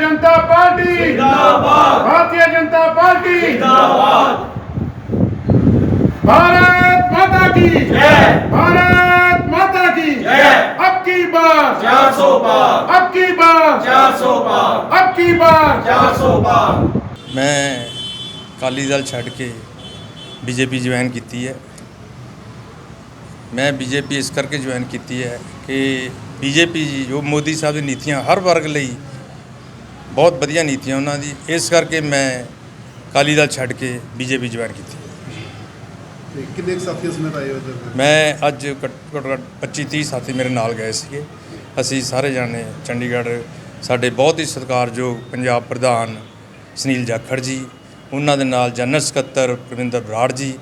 जनता party जिंदाबाद Bharatiya Janata party जिंदाबाद भारत माता की जय भारत माता की जय अब की बार चार सौ पार अब की बार चार सौ पार अब की बार चार सौ पार ਮੈਂ ਅਕਾਲੀ ਦਲ ਛੱਡ ਕੇ ਬੀਜੇਪੀ ਜੁਆਇਨ ਕੀਤੀ ਹੈ ਮੈਂ ਬੀਜੇਪੀ ਇਸ ਕਰਕੇ ਜੁਆਇਨ ਕੀਤੀ ਹੈ ਕਿ ਬੀਜੇਪੀ ਜੀ ਜੋ ਮੋਦੀ ਸਾਹਿਬ ਦੀ ਨੀਤੀਆਂ ਹਰ ਵਰਗ ਲਈ ਬਹੁਤ ਵਧੀਆ ਨੀਤੀਆਂ ਉਹਨਾਂ ਦੀ। ਇਸ ਕਰਕੇ ਮੈਂ ਅਕਾਲੀ ਦਲ ਛੱਡ ਕੇ ਬੀਜੇਪੀ ਜੁਆਇਨ ਕੀਤੀ। ਤੇ ਕਿੰਨੇ ਕੁ ਸਾਥੀ ਸਮੇਤ ਆਏ ਹੋ ਇੱਧਰ? ਮੈਂ ਅੱਜ ਘੱਟੋ ਘੱਟ 25 30 ਸਾਥੀ ਮੇਰੇ ਨਾਲ ਗਏ ਸੀਗੇ। ਅਸੀਂ ਸਾਰੇ ਜਾਣੇ ਚੰਡੀਗੜ੍ਹ ਸਾਡੇ ਬਹੁਤ ਹੀ ਸਤਿਕਾਰਯੋਗ ਪੰਜਾਬ ਪ੍ਰਧਾਨ ਸੁਨੀਲ ਜਾਖੜ ਜੀ ਉਹਨਾਂ ਦੇ ਨਾਲ ਜਨਰਲ ਸਕੱਤਰ ਪ੍ਰਵਿੰਦਰ ਬਰਾੜ ਜੀ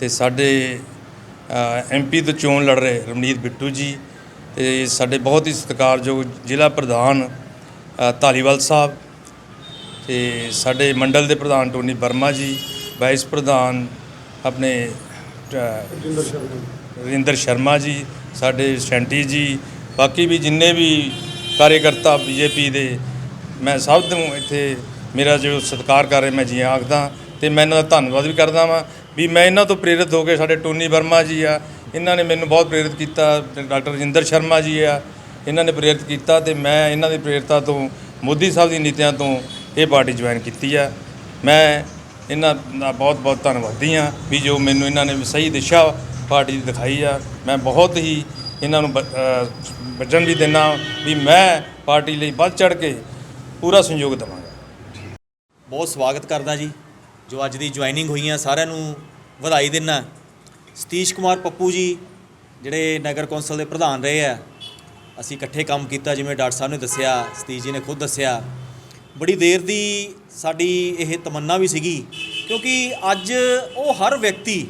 ਤੇ ਸਾਡੇ ਐਮਪੀ ਤੋਂ ਚੋਣ ਲੜ ਰਹੇ ਰਮਨੀਤ ਬਿੱਟੂ ਜੀ ਤੇ ਸਾਡੇ ਬਹੁਤ ਹੀ ਸਤਿਕਾਰਯੋਗ ਜ਼ਿਲ੍ਹਾ ਪ੍ਰਧਾਨ ਧਾਲੀਵਾਲ ਸਾਹਿਬ ਤੇ ਸਾਡੇ ਮੰਡਲ ਦੇ ਪ੍ਰਧਾਨ ਟੋਨੀ ਵਰਮਾ ਜੀ ਵਾਈਸ ਪ੍ਰਧਾਨ ਆਪਣੇ ਅ, ਸ਼ਰਮਾ ਜੀ ਸਾਡੇ ਸੈਂਟੀ ਜੀ ਬਾਕੀ ਵੀ ਜਿੰਨੇ ਵੀ ਕਾਰਜਕਰਤਾ ਬੀਜੇਪੀ ਦੇ ਮੈਂ ਸਭ ਨੂੰ ਇੱਥੇ ਮੇਰਾ ਜੋ ਸਤਿਕਾਰ ਕਰ ਰਹੇ ਮੈਂ ਜੀ ਆਖਦਾ ਤੇ ਮੈਂ ਇਹਨਾਂ ਦਾ ਧੰਨਵਾਦ ਵੀ ਕਰਦਾ ਵਾਂ ਵੀ ਮੈਂ ਇਹਨਾਂ ਤੋਂ ਪ੍ਰੇਰਿਤ ਹੋ ਕੇ ਸਾਡੇ ਟੋਨੀ ਵਰਮਾ ਜੀ ਆ ਇਹਨਾਂ ਨੇ ਮੈਨੂੰ ਬਹੁਤ ਪ੍ਰੇਰਿਤ ਕੀਤਾ ਡਾਕਟਰ ਰਜਿੰਦਰ ਸ਼ਰਮਾ ਜੀ ਆ ਇਹਨਾਂ ਨੇ ਪ੍ਰੇਰਿਤ ਕੀਤਾ ਤੇ ਮੈਂ ਇਹਨਾਂ ਦੀ ਪ੍ਰੇਰਤਾ ਤੋਂ, ਮੋਦੀ ਸਾਹਿਬ ਦੀ ਨੀਤੀਆਂ ਤੋਂ ਇਹ ਪਾਰਟੀ ਜੁਆਇਨ ਕੀਤੀ ਆ। ਮੈਂ ਇਹਨਾਂ ਦਾ ਬਹੁਤ ਬਹੁਤ ਧੰਨਵਾਦੀ ਹਾਂ ਵੀ ਜੋ ਮੈਨੂੰ ਇਹਨਾਂ ਨੇ ਸਹੀ ਦਿਸ਼ਾ ਪਾਰਟੀ ਦੀ ਦਿਖਾਈ ਆ। ਮੈਂ ਬਹੁਤ ਹੀ ਇਹਨਾਂ ਨੂੰ ਬ- ਵਚਨ ਵੀ ਦਿੰਦਾ ਵੀ ਮੈਂ ਪਾਰਟੀ ਲਈ ਵੱਧ ਚੜ ਕੇ ਪੂਰਾ ਸਹਿਯੋਗ ਦੇਵਾਂਗਾ। ਬਹੁਤ ਸਵਾਗਤ ਕਰਦਾ ਜੀ, ਜੋ ਅੱਜ ਦੀ ਜੁਆਇਨਿੰਗ ਹੋਈ ਆ, ਸਾਰਿਆਂ ਨੂੰ ਵਧਾਈ ਦਿੰਨਾ। ਸਤੀਸ਼ ਕੁਮਾਰ ਪੱਪੂ ਜੀ, ਜਿਹੜੇ ਨਗਰ ਕੌਂਸਲ ਦੇ ਪ੍ਰਧਾਨ ਰਹੇ ਆ ਅਸੀਂ ਇਕੱਠੇ ਕੰਮ ਕੀਤਾ, ਜਿਵੇਂ ਡਾਕਟਰ ਸਾਹਿਬ ਨੇ ਦੱਸਿਆ, ਸਤੀਸ਼ ਜੀ ਨੇ ਖੁਦ ਦੱਸਿਆ। ਬੜੀ ਦੇਰ ਦੀ ਸਾਡੀ ਇਹ ਤਮੰਨਾ ਵੀ ਸੀਗੀ, ਕਿਉਂਕਿ ਅੱਜ ਉਹ ਹਰ ਵਿਅਕਤੀ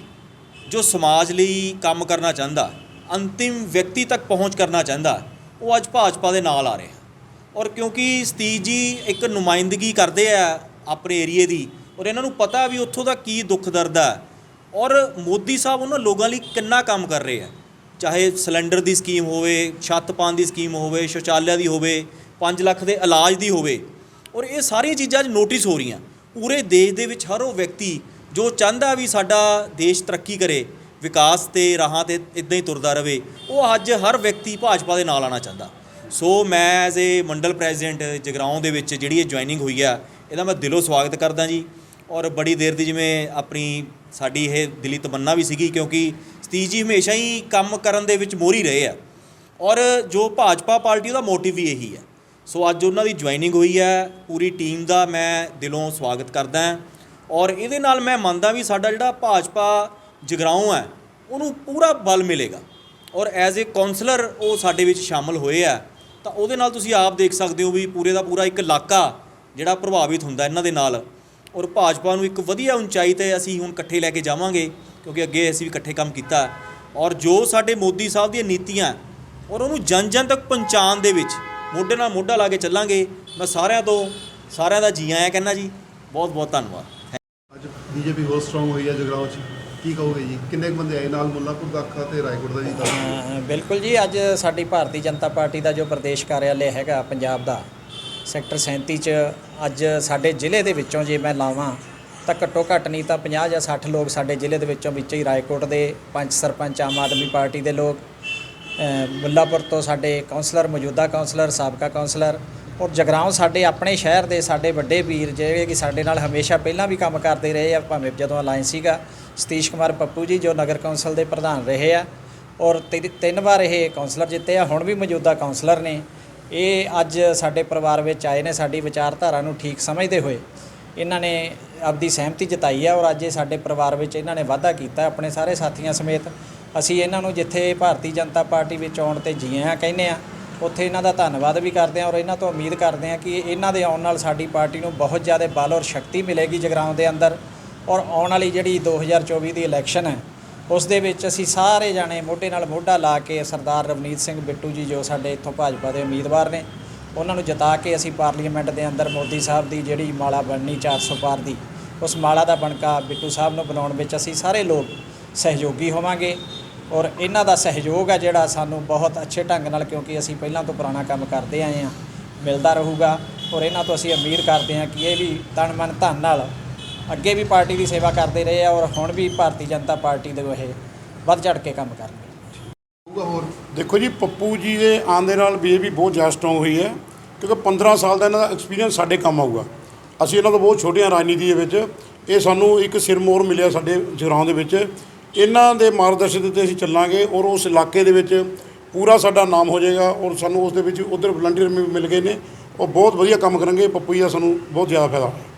ਜੋ ਸਮਾਜ ਲਈ ਕੰਮ ਕਰਨਾ ਚਾਹੁੰਦਾ, ਅੰਤਿਮ ਵਿਅਕਤੀ ਤੱਕ ਪਹੁੰਚ ਕਰਨਾ ਚਾਹੁੰਦਾ, ਉਹ ਅੱਜ ਭਾਜਪਾ ਦੇ ਨਾਲ ਆ ਰਿਹਾ। ਔਰ ਕਿਉਂਕਿ ਸਤੀਸ਼ ਜੀ ਇੱਕ ਨੁਮਾਇੰਦਗੀ ਕਰਦੇ ਆ ਆਪਣੇ ਏਰੀਏ ਦੀ, ਔਰ ਇਹਨਾਂ ਨੂੰ ਪਤਾ ਵੀ ਉੱਥੋਂ ਦਾ ਕੀ ਦੁੱਖ ਦਰਦ ਹੈ ਔਰ ਮੋਦੀ ਸਾਹਿਬ ਉਹਨਾਂ ਲੋਕਾਂ ਲਈ ਕਿੰਨਾ ਕੰਮ ਕਰ ਰਹੇ ਆ। ਚਾਹੇ ਸਿਲੰਡਰ ਦੀ ਸਕੀਮ ਹੋਵੇ, ਛੱਤ ਪਾਉਣ ਦੀ ਸਕੀਮ ਹੋਵੇ, ਸ਼ੌਚਾਲਿਆ ਦੀ ਹੋਵੇ 5 ਲੱਖ ਦੇ ਇਲਾਜ ਦੀ ਹੋਵੇ, ਔਰ ਇਹ ਸਾਰੀਆਂ ਚੀਜ਼ਾਂ ਅੱਜ ਨੋਟਿਸ ਹੋ ਰਹੀਆਂ। ਪੂਰੇ ਦੇਸ਼ ਦੇ ਵਿੱਚ ਹਰ ਉਹ ਵਿਅਕਤੀ ਜੋ ਚਾਹੁੰਦਾ ਵੀ ਸਾਡਾ ਦੇਸ਼ ਤਰੱਕੀ ਕਰੇ, ਵਿਕਾਸ ਤੇ ਰਾਹਾਂ ਤੇ ਇਦਾਂ ਹੀ ਤੁਰਦਾ ਰਵੇ ਉਹ ਅੱਜ ਹਰ ਵਿਅਕਤੀ ਭਾਜਪਾ ਦੇ ਨਾਲ ਆਉਣਾ ਚਾਹੁੰਦਾ। ਸੋ ਮੈਂ as a mandal president Jagraon ਦੇ ਵਿੱਚ ਜਿਹੜੀ ਇਹ ਜੁਆਇਨਿੰਗ ਹੋਈ ਆ, ਇਹਦਾ ਮੈਂ ਦਿਲੋਂ ਸਵਾਗਤ ਕਰਦਾ ਜੀ। ਔਰ ਬੜੀ ਦੇਰ ਦੀ ਜਿਵੇਂ ਆਪਣੀ ਸਾਡੀ ਇਹ ਦਿਲੀ ਤਮੰਨਾ ਵੀ ਸੀਗੀ ਕਿਉਂਕਿ ਸਤੀਸ਼ ਜੀ ਹਮੇਸ਼ਾ ਹੀ ਕੰਮ ਕਰਨ ਦੇ ਵਿੱਚ ਮੋਹਰੀ ਰਹੇ ਆ। ਔਰ ਜੋ ਭਾਜਪਾ ਪਾਰਟੀ ਉਹਦਾ ਮੋਟਿਵ ਵੀ ਇਹੀ ਹੈ ਸੋ ਅੱਜ ਉਹਨਾਂ ਦੀ ਜੁਆਇਨਿੰਗ ਹੋਈ ਹੈ ਪੂਰੀ ਟੀਮ ਦਾ ਮੈਂ ਦਿਲੋਂ ਸਵਾਗਤ ਕਰਦਾ ਔਰ ਇਹਦੇ ਨਾਲ ਮੈਂ ਮੰਨਦਾ ਵੀ ਸਾਡਾ ਜਿਹੜਾ ਭਾਜਪਾ ਜਗਰਾਉਂ ਹੈ ਉਹਨੂੰ ਪੂਰਾ ਬਲ ਮਿਲੇਗਾ। ਔਰ ਐਜ਼ ਅ ਕਾਉਂਸਲਰ ਉਹ ਸਾਡੇ ਵਿੱਚ ਸ਼ਾਮਲ ਹੋਏ ਆ, ਤਾਂ ਉਹਦੇ ਨਾਲ ਤੁਸੀਂ ਆਪ ਦੇਖ ਸਕਦੇ ਹੋ ਵੀ ਪੂਰੇ ਦਾ ਪੂਰਾ ਇੱਕ ਇਲਾਕਾ ਜਿਹੜਾ ਪ੍ਰਭਾਵਿਤ ਹੁੰਦਾ ਇਹਨਾਂ ਦੇ ਨਾਲ। ਔਰ ਭਾਜਪਾ ਨੂੰ ਇੱਕ ਵਧੀਆ ਉਚਾਈ ਤੇ ਅਸੀਂ ਹੁਣ ਇਕੱਠੇ ਲੈ ਕੇ ਜਾਵਾਂਗੇ ਕਿਉਂਕਿ ਅੱਗੇ ਅਸੀਂ ਵੀ ਇਕੱਠੇ ਕੰਮ ਕੀਤਾ। ਔਰ ਜੋ ਸਾਡੇ ਮੋਦੀ ਸਾਹਿਬ ਦੀਆਂ ਨੀਤੀਆਂ ਔਰ ਉਹਨੂੰ ਜਨ ਜਨ ਤੱਕ ਪਹੁੰਚਾਉਣ ਦੇ ਵਿੱਚ ਮੋਢੇ ਨਾਲ ਮੋਢਾ ਲਾ ਕੇ ਚੱਲਾਂਗੇ ਮੈਂ ਸਾਰਿਆਂ ਤੋਂ ਸਾਰਿਆਂ ਦਾ ਜੀ ਆਇਆਂ ਕਹਿੰਦਾ ਜੀ ਬਹੁਤ ਬਹੁਤ ਧੰਨਵਾਦ। ਅੱਜ ਬੀਜੇਪੀ ਹੋਰ ਸਟਰੋਂਗ ਹੋਈ ਹੈ ਜਗਰਾਉਂ 'ਚ ਕੀ ਕਹੋਗੇ ਜੀ? ਕਿੰਨੇ ਕੁ ਬੰਦੇ ਆਏ ਨਾਲ ਮੁੱਲਾਪੁਰ ਦਾ ਅੱਖਾ ਤੇ ਰਾਏਕੋਟ ਦਾ ਜੀ? ਬਿਲਕੁਲ ਜੀ ਅੱਜ ਸਾਡੀ ਭਾਰਤੀ ਜਨਤਾ ਪਾਰਟੀ ਦਾ ਜੋ ਪ੍ਰਦੇਸ਼ ਕਾਰਿਆਲੇ ਹੈਗਾ ਪੰਜਾਬ ਦਾ ਸੈਕਟਰ 37 ਚ ਅੱਜ ਸਾਡੇ ਜ਼ਿਲ੍ਹੇ ਦੇ ਵਿੱਚੋਂ ਜੇ ਮੈਂ ਲਾਵਾਂ ਤਾਂ ਘੱਟੋ ਘੱਟ ਨਹੀਂ ਤਾਂ 50 ਜਾਂ 60 ਲੋਕ ਸਾਡੇ ਜ਼ਿਲ੍ਹੇ ਦੇ ਵਿੱਚੋਂ ਵਿੱਚ ਹੀ ਰਾਏਕੋਟ ਦੇ ਪੰਜ ਸਰਪੰਚ, ਆਮ ਆਦਮੀ ਪਾਰਟੀ ਦੇ ਲੋਕ ਮੁੱਲਾਪੁਰ ਤੋਂ ਸਾਡੇ ਕਾਉਂਸਲਰ ਮੌਜੂਦਾ ਕਾਉਂਸਲਰ ਸਾਬਕਾ ਕਾਉਂਸਲਰ ਔਰ ਜਗਰਾਉਂ ਸਾਡੇ ਆਪਣੇ ਸ਼ਹਿਰ ਦੇ ਸਾਡੇ ਵੱਡੇ ਵੀਰ ਜਿਹੜੇ ਕਿ ਸਾਡੇ ਨਾਲ ਹਮੇਸ਼ਾ ਪਹਿਲਾਂ ਵੀ ਕੰਮ ਕਰਦੇ ਰਹੇ ਆ, ਭਾਵੇਂ ਜਦੋਂ ਅਲਾਈਅੰਸ ਸੀਗਾ, ਸਤੀਸ਼ ਕੁਮਾਰ ਪੱਪੂ ਜੀ ਜੋ ਨਗਰ ਕੌਂਸਲ ਦੇ ਪ੍ਰਧਾਨ ਰਹੇ ਆ ਔਰ ਤਿੰਨ- ਤਿੰਨ ਵਾਰ ਇਹ ਕਾਉਂਸਲਰ ਜਿੱਤੇ ਆ, ਹੁਣ ਵੀ ਮੌਜੂਦਾ ਕਾਉਂਸਲਰ ਨੇ ਇਹ ਅੱਜ ਸਾਡੇ ਪਰਿਵਾਰ ਵਿੱਚ ਆਏ ਨੇ, ਸਾਡੀ ਵਿਚਾਰਧਾਰਾ ਨੂੰ ਠੀਕ ਸਮਝਦੇ ਹੋਏ ਇਹਨਾਂ ਨੇ ਆਪਦੀ ਸਹਿਮਤੀ ਜਤਾਈ ਹੈ ਔਰ ਅੱਜ ਇਹ ਸਾਡੇ ਪਰਿਵਾਰ ਵਿੱਚ ਇਹਨਾਂ ਨੇ ਵਾਅਦਾ ਕੀਤਾ ਆਪਣੇ ਸਾਰੇ ਸਾਥੀਆਂ ਸਮੇਤ, ਅਸੀਂ ਇਹਨਾਂ ਨੂੰ ਜਿੱਥੇ ਭਾਰਤੀ ਜਨਤਾ ਪਾਰਟੀ ਵਿੱਚ ਆਉਣ ਤੇ ਜੀ ਆਇਆਂ ਕਹਿੰਦੇ ਆ ਉੱਥੇ ਇਹਨਾਂ ਦਾ ਧੰਨਵਾਦ ਵੀ ਕਰਦੇ ਹਾਂ ਔਰ ਇਹਨਾਂ ਤੋਂ ਉਮੀਦ ਕਰਦੇ ਹਾਂ ਕਿ ਇਹਨਾਂ ਦੇ ਆਉਣ ਨਾਲ ਸਾਡੀ ਪਾਰਟੀ ਨੂੰ ਬਹੁਤ ਜ਼ਿਆਦਾ ਬਲ ਔਰ ਸ਼ਕਤੀ ਮਿਲੇਗੀ ਜਗਰਾਉਂ ਦੇ ਅੰਦਰ ਔਰ ਆਉਣ ਵਾਲੀ ਜਿਹੜੀ 2024 ਦੀ ਇਲੈਕਸ਼ਨ ਹੈ ਉਸ ਦੇ ਵਿੱਚ ਅਸੀਂ ਸਾਰੇ ਜਾਣੇ ਮੋਢੇ ਨਾਲ ਮੋਢਾ ਲਾ ਕੇ ਸਰਦਾਰ ਰਵਨੀਤ ਸਿੰਘ ਬਿੱਟੂ ਜੀ ਜੋ ਸਾਡੇ ਇੱਥੋਂ ਭਾਜਪਾ ਦੇ ਉਮੀਦਵਾਰ ਨੇ, ਉਹਨਾਂ ਨੂੰ ਜਿਤਾ ਕੇ ਅਸੀਂ ਪਾਰਲੀਮੈਂਟ ਦੇ ਅੰਦਰ ਮੋਦੀ ਸਾਹਿਬ ਦੀ ਜਿਹੜੀ ਮਾਲਾ ਬਣਨੀ 400 ਪਾਰ ਦੀ, ਉਸ ਮਾਲਾ ਦਾ ਬਣਕਾ ਬਿੱਟੂ ਸਾਹਿਬ ਨੂੰ ਬਣਾਉਣ ਵਿੱਚ ਅਸੀਂ ਸਾਰੇ ਲੋਕ ਸਹਿਯੋਗੀ ਹੋਵਾਂਗੇ ਔਰ ਇਹਨਾਂ ਦਾ ਸਹਿਯੋਗ ਆ ਜਿਹੜਾ ਸਾਨੂੰ ਬਹੁਤ ਅੱਛੇ ਢੰਗ ਨਾਲ ਕਿਉਂਕਿ ਅਸੀਂ ਪਹਿਲਾਂ ਤੋਂ ਪੁਰਾਣਾ ਕੰਮ ਕਰਦੇ ਆਏ ਹਾਂ, ਮਿਲਦਾ ਰਹੂਗਾ ਔਰ ਇਹਨਾਂ ਤੋਂ ਅਸੀਂ ਉਮੀਦ ਕਰਦੇ ਹਾਂ ਕਿ ਇਹ ਵੀ ਤਨ ਮਨ ਧਨ ਨਾਲ ਅੱਗੇ ਵੀ ਪਾਰਟੀ ਦੀ ਸੇਵਾ ਕਰਦੇ ਰਹੇ ਆ ਔਰ ਹੁਣ ਵੀ ਭਾਰਤੀ ਜਨਤਾ ਪਾਰਟੀ ਦੇ ਇਹ ਵੱਧ ਚੜ ਕੇ ਕੰਮ ਕਰਨਗੇ। ਹੋਊਗਾ ਹੋਰ। ਦੇਖੋ ਜੀ, ਪੱਪੂ ਜੀ ਦੇ ਆਉਣ ਦੇ ਨਾਲ ਬੀਜੇਪੀ ਬਹੁਤ ਜ਼ਿਆਦਾ ਸਟਰੋਂਗ ਹੋਈ ਹੈ, ਕਿਉਂਕਿ 15 ਸਾਲ ਦਾ ਇਹਨਾਂ ਦਾ ਐਕਸਪੀਰੀਅੰਸ ਸਾਡੇ ਕੰਮ ਆਊਗਾ। ਅਸੀਂ ਇਹਨਾਂ ਤੋਂ ਬਹੁਤ ਛੋਟੀਆਂ ਰਾਜਨੀਤੀ ਦੇ ਵਿੱਚ, ਇਹ ਸਾਨੂੰ ਇੱਕ ਸਿਰਮੌਰ ਮਿਲਿਆ ਸਾਡੇ ਜਗਰਾਉਂ ਦੇ ਵਿੱਚ। ਇਹਨਾਂ ਦੇ ਮਾਰਗਦਰਸ਼ਨ ਦੇ ਉੱਤੇ ਅਸੀਂ ਚੱਲਾਂਗੇ ਔਰ ਉਸ ਇਲਾਕੇ ਦੇ ਵਿੱਚ ਪੂਰਾ ਸਾਡਾ ਨਾਮ ਹੋ ਜਾਏਗਾ ਔਰ ਸਾਨੂੰ ਉਸ ਦੇ ਵਿੱਚ ਉਧਰ ਵਲੰਟੀਅਰ ਵੀ ਮਿਲ ਗਏ ਨੇ। ਉਹ ਬਹੁਤ ਵਧੀਆ ਕੰਮ ਕਰਨਗੇ, ਪੱਪੂ ਜੀ ਦਾ ਸਾਨੂੰ ਬਹੁਤ ਜ਼ਿਆਦਾ ਫਾਇਦਾ। ਹੋਇਆ